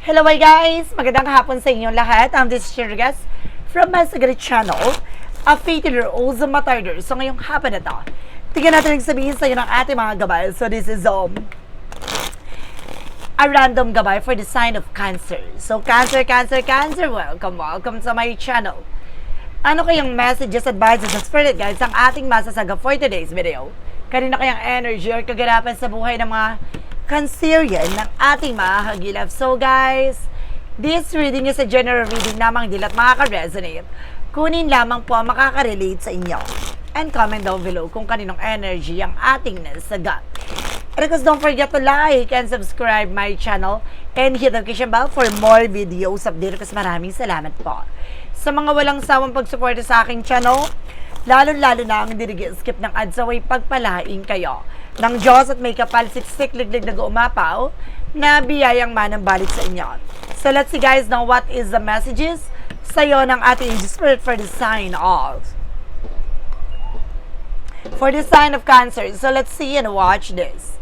Hello hi guys! Magandang hapon sa inyong lahat. I'm this is your guest from my Sagari channel, a fatal-year-old matarder. So ngayong hapon na tingnan natin ang sabihin sa iyo ng ating mga gabay. So this is um, a random gabay for the sign of Cancer. So Cancer, Cancer, Cancer, welcome, welcome sa my channel. Ano kayang messages, advices, and spirit guides ang ating masasaga for today's video? Kanina kayang energy or kaganapan sa buhay ng mga Cancerian ng ating mga hagilap. So guys, this reading is a general reading lamang dilat makaka-resonate. Kunin lamang po ang makaka-relate sa inyo. And comment down below kung kaninong energy ang ating nasaga. And of don't forget to like and subscribe my channel and hit the notification bell for more videos update. Kasi maraming salamat po. Sa mga walang sawang pagsuporta sa aking channel, lalo-lalo na ang hindi skip ng ads away pagpalain kayo ng Diyos at may kapalsiksik liglig na umapaw na biyayang manang balik sa inyo. So let's see guys now what is the messages sa'yo ng ating spirit for the sign of for the sign of Cancer. So let's see and watch this.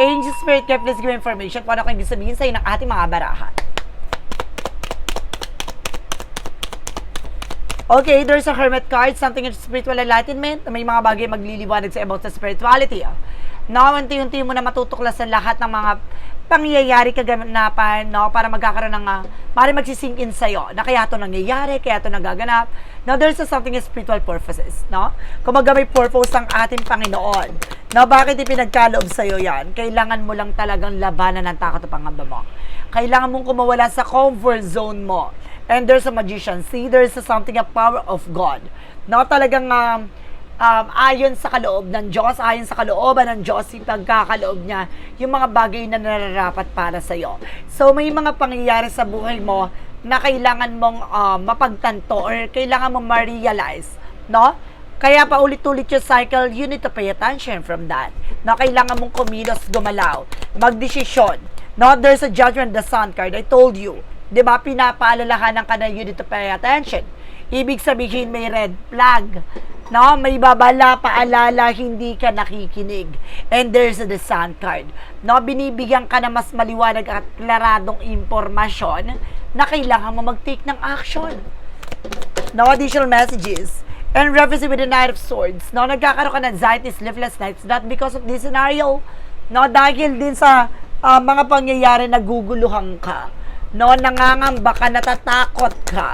Angel Spirit, please give information kung ano kang ibig sabihin sa'yo ng ating mga barahan. Okay, there's a hermit card, something in spiritual enlightenment. May mga bagay magliliwanag sa about sa spirituality. ah. No, unti-unti mo na matutuklasan lahat ng mga pangyayari kaganapan, no, para magkakaroon ng, uh, maaaring magsisink in sa'yo, na kaya ito nangyayari, kaya ito nagaganap. Now, there's a something in spiritual purposes, no? Kumaga may purpose ang ating Panginoon. No, bakit ipinagkaloob sa'yo yan? Kailangan mo lang talagang labanan ng takot at pangamba mo. Kailangan mong kumawala sa comfort zone mo. And there's a magician. See, there's a something, a power of God. No, talagang um, um, ayon sa kaloob ng Diyos, ayon sa kalooban ng Diyos, yung pagkakaloob niya, yung mga bagay na nararapat para sa iyo. So, may mga pangyayari sa buhay mo na kailangan mong um, mapagtanto or kailangan mong ma-realize, no? Kaya pa ulit-ulit yung cycle, you need to pay attention from that. No, kailangan mong kumilos, gumalaw, magdesisyon. No, there's a judgment, the sun card. I told you. 'Di ba pinapaalalahanan ka na you to pay attention. Ibig sabihin may red flag. No, may babala, paalala, hindi ka nakikinig. And there's the sun card. No, binibigyan ka na mas maliwanag at klaradong impormasyon na kailangan mo mag-take ng action. No additional messages. And reference with the Knight of Swords. No, nagkakaroon ka ng anxiety, sleepless nights, not because of this scenario. No, dahil din sa ah, mga pangyayari na guguluhan ka. No, nangangamba ka, natatakot ka.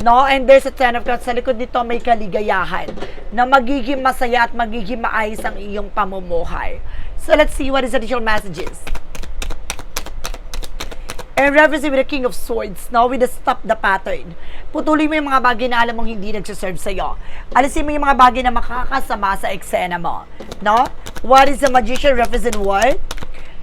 No, and there's a ten of cups sa likod nito may kaligayahan na magiging masaya at magiging maayos ang iyong pamumuhay. So let's see what is the additional messages. And reference with the King of Swords, no? With the stop the pattern. Putulin mo yung mga bagay na alam mong hindi nagsiserve sa'yo. Alisin mo yung mga bagay na makakasama sa eksena mo. No? What is the Magician represent what?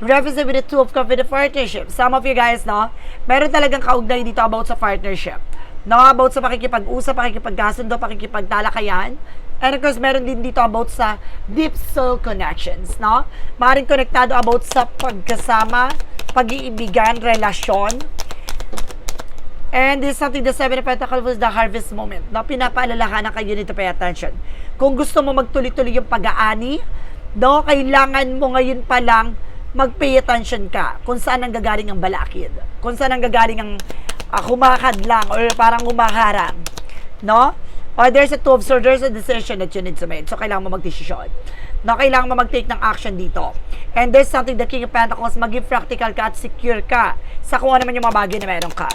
Represent with the Two of Cups with the partnership. Some of you guys, no? Meron talagang kaugnay dito about sa partnership. No? About sa pakikipag-usap, pakikipagkasundo, pakikipagtalakayan. And of course, meron din dito about sa deep soul connections, no? Maaaring konektado about sa pagkasama, pag-iibigan, relasyon. And this is something the Seven of Pentacles was the harvest moment. No? Pinapaalalahanan kayo nito pay attention. Kung gusto mo magtuloy-tuloy yung pag-aani, no, kailangan mo ngayon pa lang mag-pay attention ka kung saan ang gagaling ang balakid. Kung saan ang gagaling ang uh, humakadlang or parang humaharang. No? Or there's a two swords, there's a decision that you need to make. So, kailangan mo mag-desisyon. No, kailangan mo mag-take ng action dito. And there's something the King of Pentacles, maging practical ka at secure ka sa kung ano man yung mga bagay na meron ka.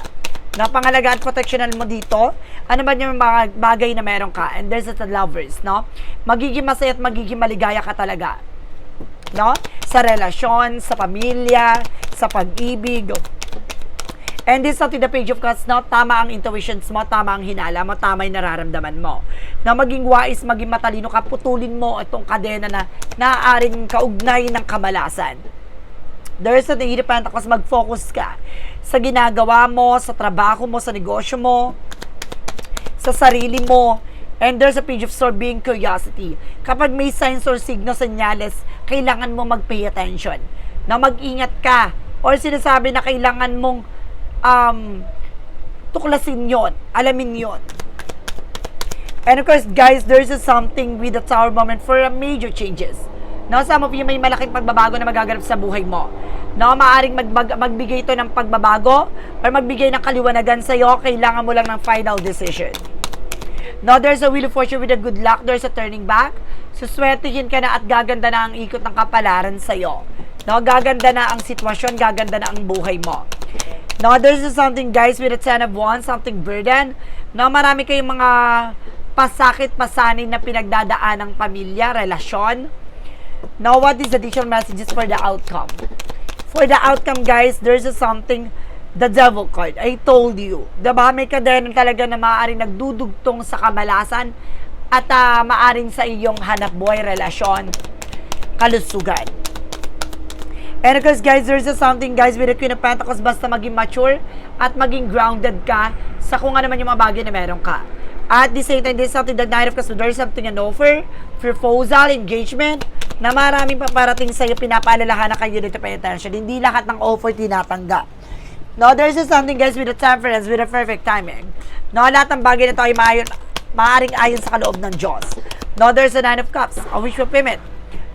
No, pangalagaan protectional mo dito, ano ba yung mga bagay na meron ka. And there's the lovers, no? Magiging masaya at magiging maligaya ka talaga. No? Sa relasyon, sa pamilya, sa pag-ibig, And this something the page of cups, no? Tama ang intuitions mo, tama ang hinala mo, tama yung nararamdaman mo. Na maging wise, maging matalino ka, putulin mo itong kadena na naaaring kaugnay ng kamalasan. There's a Eight of Pentacles, mag-focus ka sa ginagawa mo, sa trabaho mo, sa negosyo mo, sa sarili mo. And there's a page of sword being curiosity. Kapag may signs or signals, senyales, kailangan mo mag-pay attention. Na mag-ingat ka. Or sinasabi na kailangan mong um, tuklasin yon, alamin yon. And of course, guys, there's something with the tower moment for a major changes. No, some of you may malaking pagbabago na magaganap sa buhay mo. No, maaring mag- magbigay ito ng pagbabago or magbigay ng kaliwanagan sa iyo, kailangan mo lang ng final decision. No, there's a wheel of fortune with a good luck. There's a turning back. Suswertihin ka na at gaganda na ang ikot ng kapalaran sa iyo. No, gaganda na ang sitwasyon, gaganda na ang buhay mo. No, there's something guys with a ten of wands, something burden. No, marami kayong mga pasakit, pasanin na pinagdadaan ng pamilya, relasyon. Now, what is the additional messages for the outcome? For the outcome, guys, there's a something, the devil card. I told you. Diba? May kadena talaga na maaaring nagdudugtong sa kamalasan at ah, maaring sa iyong hanap buhay, relasyon, kalusugan. And of course, guys, there's a something, guys, with the Queen of Pentacles, basta maging mature at maging grounded ka sa kung ano man yung mga bagay na meron ka. At the same time, there's something that Knight of Cups, there's something an offer, proposal, engagement, na maraming paparating sa'yo, pinapaalalahan na kayo dito pa attention. Hindi lahat ng offer tinatanggap. No, there's just something, guys, with a temperance, with a perfect timing. No, lahat ng bagay na to ay maayon, maaaring ayon sa kaloob ng Diyos. No, there's a Nine of Cups, a wish fulfillment,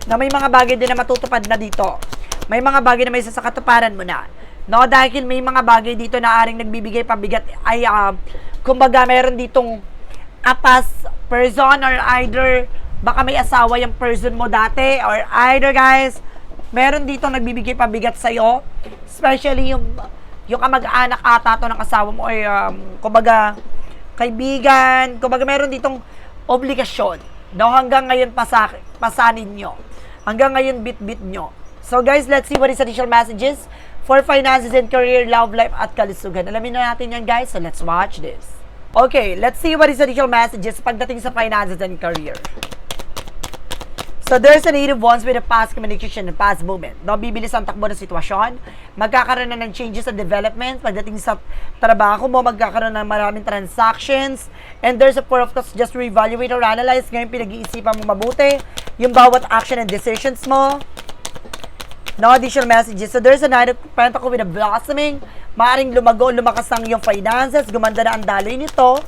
na may mga bagay din na matutupad na dito. May mga bagay na may isa sa katuparan mo na. No, dahil may mga bagay dito na aring nagbibigay pabigat ay uh, kumbaga meron ditong apas person or either baka may asawa yung person mo dati or either guys meron dito nagbibigay pabigat sa iyo especially yung yung kamag-anak ata to ng asawa mo or um, kumbaga kaibigan kumbaga meron ditong obligasyon no? Hanggang ngayon pasa, pasanin nyo. Hanggang ngayon bit-bit nyo. So guys let's see what is additional messages for finances and career love life at kalusugan. Alamin na natin yan guys so let's watch this. Okay, let's see what is additional messages pagdating sa finances and career. So there's a native ones with a past communication and past movement. No, bibilis ang takbo ng sitwasyon. Magkakaroon na ng changes sa development. Pagdating sa trabaho mo, magkakaroon ng maraming transactions. And there's a four of cups just reevaluate or analyze. Ngayon, pinag-iisipan mo mabuti yung bawat action and decisions mo. No additional messages. So there's a night of pentacle with a blossoming. Maaring lumago, lumakas ang iyong finances. Gumanda na ang daloy nito.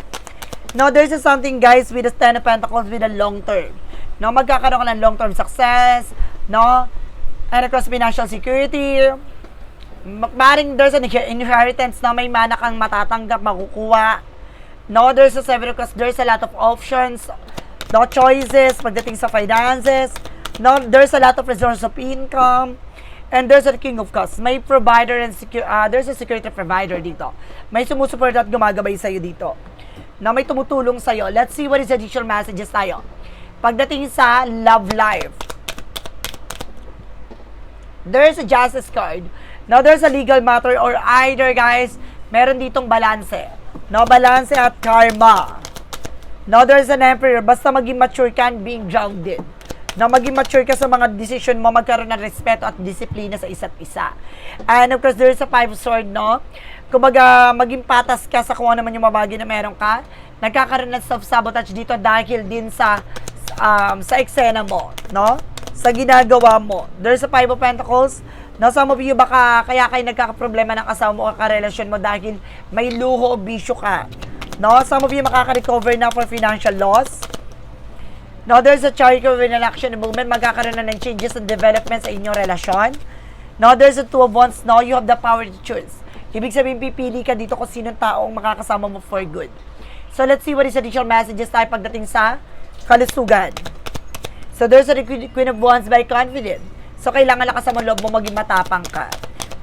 No, there's a something guys with a ten of pentacles with a long term. No, magkakaroon ka ng long term success. No, and across financial security. Ma- Maaring there's an inheritance na may mana kang matatanggap, makukuha. No, there's a seven because there's a lot of options. No choices pagdating sa finances. No, there's a lot of resource of income. And there's a king of cups. May provider and secure, ah, there's a security provider dito. May sumusuport at gumagabay sa'yo dito. Na may tumutulong sa'yo. Let's see what is the additional messages tayo. Pagdating sa love life. There's a justice card. Now, there's a legal matter or either, guys, meron ditong balanse. No, balanse at karma. Now, there's an emperor. Basta maging mature ka and being grounded na maging mature ka sa mga decision mo, magkaroon ng respeto at disiplina sa isa't isa. And of course, there's a five sword, no? Kumbaga, maging patas ka sa kung ano man yung mabagi na meron ka. Nagkakaroon ng self-sabotage dito dahil din sa um, sa eksena mo, no? Sa ginagawa mo. There's a five of pentacles. No, some of you baka kaya kayo nagkakaproblema ng asawa mo o karelasyon mo dahil may luho o bisyo ka. No, some of you makaka-recover na for financial loss. No, there's a charity with an action movement. Magkakaroon na ng changes and development sa inyong relasyon. No, there's a two of wands. No, you have the power to choose. Ibig sabihin, pipili ka dito kung sinong taong makakasama mo for good. So, let's see what is additional messages tayo pagdating sa kalusugan. So, there's a Queen of Wands by confident. So, kailangan lakas mo loob mo maging matapang ka.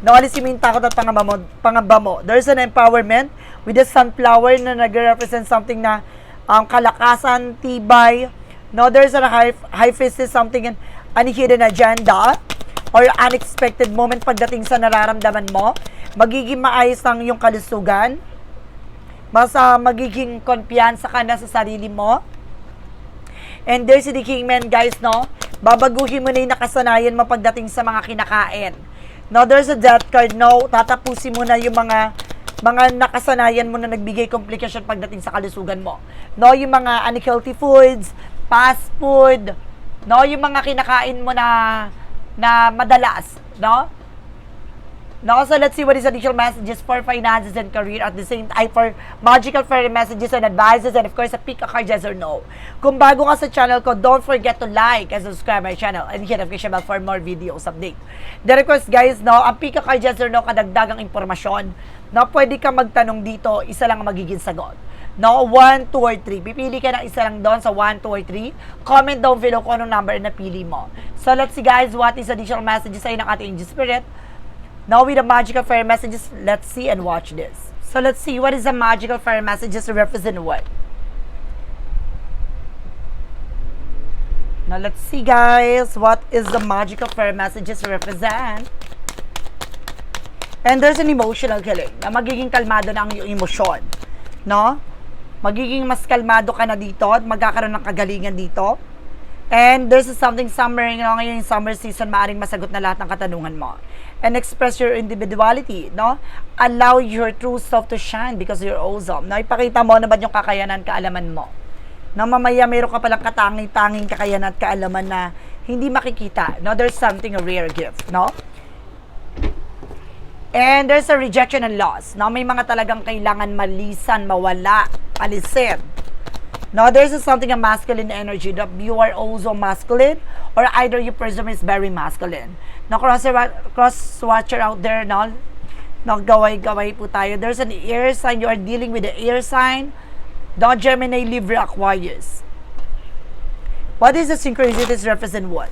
Mo yung takot at pangamba mo. Pangamba mo. There's an empowerment with the sunflower na nag-represent something na um, kalakasan, tibay, No, there's a high, high is something in an hidden agenda or unexpected moment pagdating sa nararamdaman mo. Magiging maayos ang yung kalusugan. Mas uh, magiging kumpiyansa ka na sa sarili mo. And there's the Kingman, guys, no? Babaguhin mo na yung nakasanayan mo pagdating sa mga kinakain. No, there's a death card, no? Tatapusin mo na yung mga mga nakasanayan mo na nagbigay komplikasyon pagdating sa kalusugan mo. No, yung mga unhealthy foods, fast food, no, yung mga kinakain mo na na madalas, no? No, so let's see what is additional messages for finances and career at the same time for magical fairy messages and advices and of course a pick a card yes or no. Kung bago ka sa channel ko, don't forget to like and subscribe my channel and hit notification bell for more videos update. The request guys, no, ang pick a card yes or no kadagdagang impormasyon na pwede ka magtanong dito, isa lang ang magiging sagot. No, 1, 2, or 3. Pipili ka ng isa lang doon sa 1, 2, or 3. Comment down below kung anong number na napili mo. So let's see guys, what is additional messages sa'yo ng ating spirit. Now with the magical fairy messages, let's see and watch this. So let's see what is the magical fairy messages represent what. Now let's see guys, what is the magical fairy messages represent. And there's an emotional healing na magiging kalmado na ang iyong emosyon. No? Magiging mas kalmado ka na dito at magkakaroon ng kagalingan dito. And there's something summer, you know, ngayon yung summer season, maaaring masagot na lahat ng katanungan mo. And express your individuality, no? Allow your true self to shine because you're awesome. No? Ipakita mo na ba yung kakayanan, kaalaman mo. Na mamaya meron ka palang katanging-tanging kakayanan at kaalaman na hindi makikita. No? There's something a rare gift, no? And there's a rejection and loss. No? May mga talagang kailangan malisan, mawala, alisin. No, there's something a masculine energy that you are also masculine or either your person is very masculine. No, cross, cross watcher out there, no? No, gaway-gaway po tayo. There's an air sign. You are dealing with the air sign. No, Gemini, Libra, Aquarius. What is the synchronicities represent what?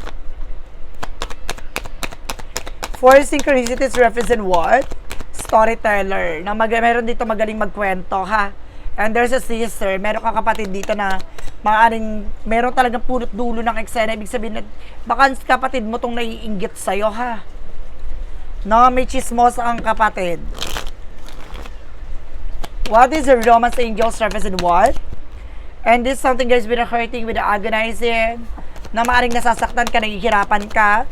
Four synchronicities represent what? Storyteller. Na mag meron dito magaling magkwento, ha? And there's a sister, meron kang kapatid dito na maaaring meron talagang punot dulo ng eksena. Ibig sabihin, na, baka kapatid mo tong naiinggit sa'yo, ha? No, may chismos ang kapatid. What is the romance angel service and what? And this something guys the hurting, the agonizing, na maaaring nasasaktan ka, nahihirapan ka.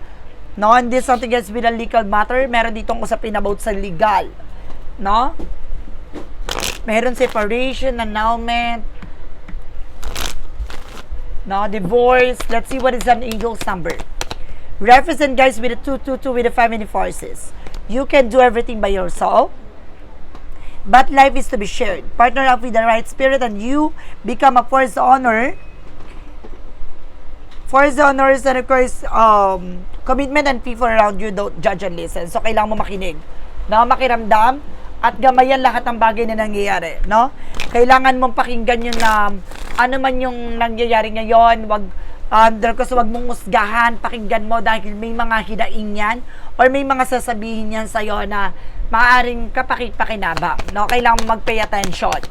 No, and this something guys with the legal matter, meron ditong usapin about sa legal. No? Meron separation, annulment, no, divorce. Let's see what is an angel's number. Represent guys with the 222 with the family forces. You can do everything by yourself. But life is to be shared. Partner up with the right spirit and you become a force honor. Force honors and of course, um, commitment and people around you don't judge and listen. So, kailangan mo makinig. Na makiramdam at gamayan lahat ng bagay na nangyayari, no? Kailangan mong pakinggan yung na ano man yung nangyayari ngayon, wag under kasi wag mong musgahan, pakinggan mo dahil may mga hidaing yan or may mga sasabihin yan sa'yo na maaaring kapakit-pakinabang, no? Kailangan mong mag-pay attention.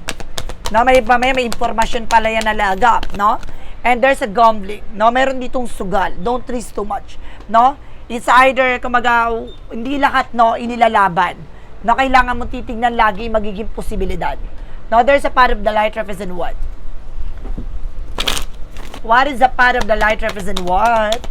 No, may may, may impormasyon pala yan na lagap, no? And there's a gambling, no? Meron ditong sugal. Don't risk too much, no? It's either kumaga hindi lahat no inilalaban na kailangan mo titignan lagi magiging posibilidad. Now, there's a part of the light represent what? What is the part of the light represent what?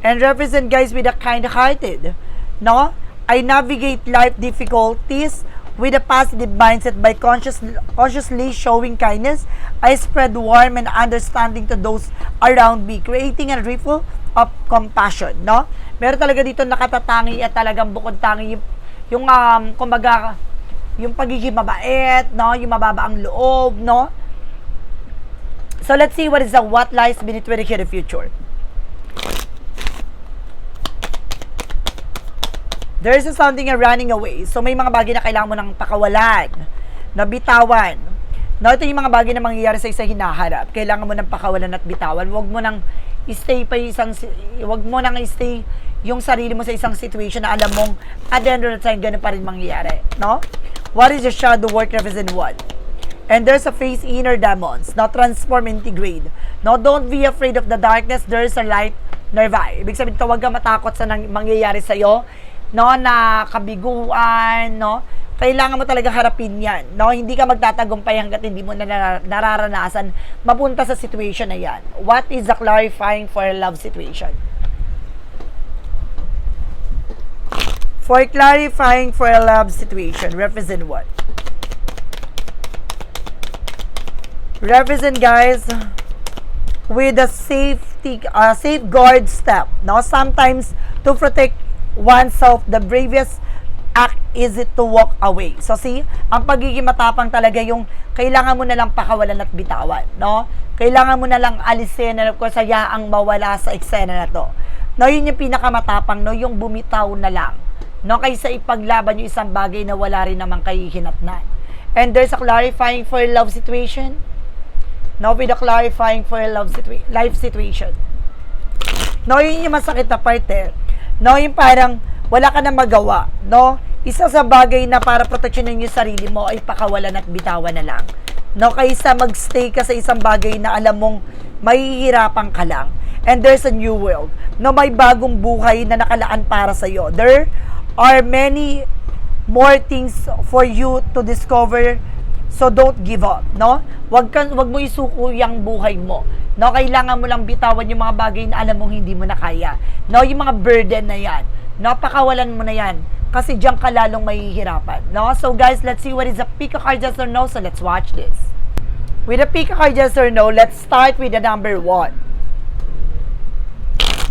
And represent guys with a kind-hearted. No? I navigate life difficulties with a positive mindset by conscious, consciously showing kindness. I spread warmth and understanding to those around me, creating a ripple of compassion. No? Meron talaga dito nakatatangi at talagang bukod tangi yung yung um, kumbaga yung pagiging mabait, no? Yung mababa ang loob, no? So let's see what is the what lies beneath with the future. There is something a running away. So may mga bagay na kailangan mo nang pakawalan, na bitawan. No, ito yung mga bagay na mangyayari sa isa hinaharap. Kailangan mo nang pakawalan at bitawan. Huwag mo nang stay pa isang huwag mo nang stay yung sarili mo sa isang situation na alam mong at the end of the time, ganun pa rin mangyayari. No? What is your shadow work represent what? And there's a face inner demons. Now, transform, integrate. No, don't be afraid of the darkness. There's a light nearby. Ibig sabihin, huwag ka matakot sa nang, mangyayari sa'yo. No, na kabiguan, no? Kailangan mo talaga harapin yan. No? Hindi ka magtatagumpay hanggat hindi mo na nararanasan mapunta sa situation na yan. What is the clarifying for a love situation? For clarifying for a love situation, represent what? Represent guys with a safety uh, safeguard step. Now sometimes to protect oneself, the bravest act it to walk away. So see, ang pagiging matapang talaga yung kailangan mo na lang pakawalan at bitawan, no? Kailangan mo na lang alisin na ko saya ang mawala sa eksena na to. No, yun yung pinakamatapang, no? Yung bumitaw na lang. No, kaysa ipaglaban yung isang bagay na wala rin namang kahihinatnan. And there's a clarifying for love situation. No, with a clarifying for love situa- life situation. No, yun yung masakit na part eh. No, yung parang wala ka na magawa. No, isa sa bagay na para proteksyonin yung sarili mo ay pakawalan at bitawan na lang. No, kaysa magstay ka sa isang bagay na alam mong mahihirapan ka lang. And there's a new world. No, may bagong buhay na nakalaan para sa iyo. There are many more things for you to discover So don't give up, no? Wag kan wag mo isuko yung buhay mo. No, kailangan mo lang bitawan yung mga bagay na alam mong hindi mo na kaya. No, yung mga burden na 'yan. No, pakawalan mo na 'yan kasi diyan ka lalong mahihirapan. No? So guys, let's see what is a pick a card yes or no. So let's watch this. With a pick a card yes or no, let's start with the number one.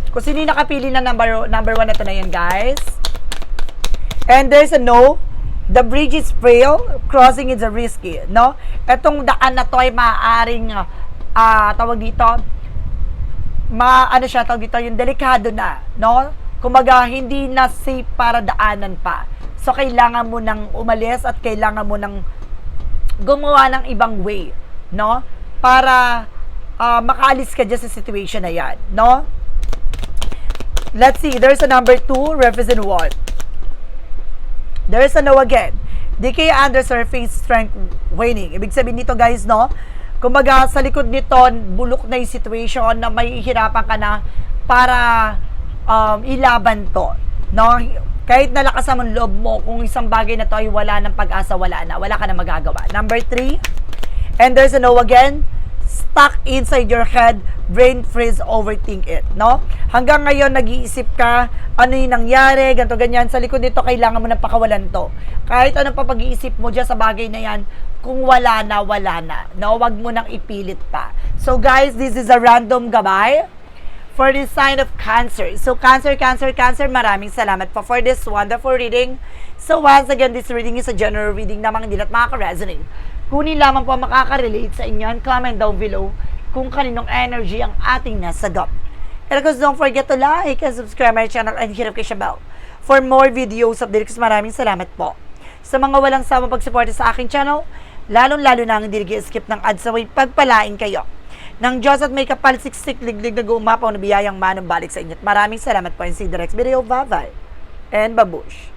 Kung sino nakapili na number number one na to na yan, guys. And there's a no. The bridge is frail, crossing is a risky, no? Etong daan na to ay maaaring ah tawag dito ma ano siya tawag dito yung delikado na, no? Kumaga hindi na safe para daanan pa. So kailangan mo nang umalis at kailangan mo nang gumawa ng ibang way, no? Para ah, makaalis ka dyan sa situation na yan, no? Let's see, there's a number two, represent what? There's a no again. Decay under surface strength waning. Ibig sabihin nito guys, no? Kumbaga sa likod nito, bulok na yung situation na may hirapan ka na para um, ilaban to. No? Kahit nalakasan mo ang loob mo, kung isang bagay na to ay wala ng pag-asa, wala na. Wala ka na magagawa. Number three, and there's a no again, stuck inside your head, brain freeze, overthink it, no? Hanggang ngayon, nag-iisip ka, ano yung nangyari, ganto ganyan, sa likod nito, kailangan mo na pakawalan to. Kahit ano pa pag-iisip mo dyan sa bagay na yan, kung wala na, wala na, no? Wag mo nang ipilit pa. So guys, this is a random gabay for the sign of Cancer. So, Cancer, Cancer, Cancer, maraming salamat po for this wonderful reading. So, once again, this reading is a general reading na mga hindi na't makaka-resonate. Kunin lamang po makaka-relate sa inyo and comment down below kung kaninong energy ang ating nasagap. And of course, don't forget to like and subscribe my channel and hit notification bell for more videos updates. Maraming salamat po. Sa mga walang sama pagsuporta sa aking channel, lalong-lalo na ang hindi skip ng ads away, pagpalain kayo ng Diyos at may kapalsiksik liglig na gumapaw na biyayang manong balik sa inyo. At Maraming salamat po you the next video. Bye-bye. And babush.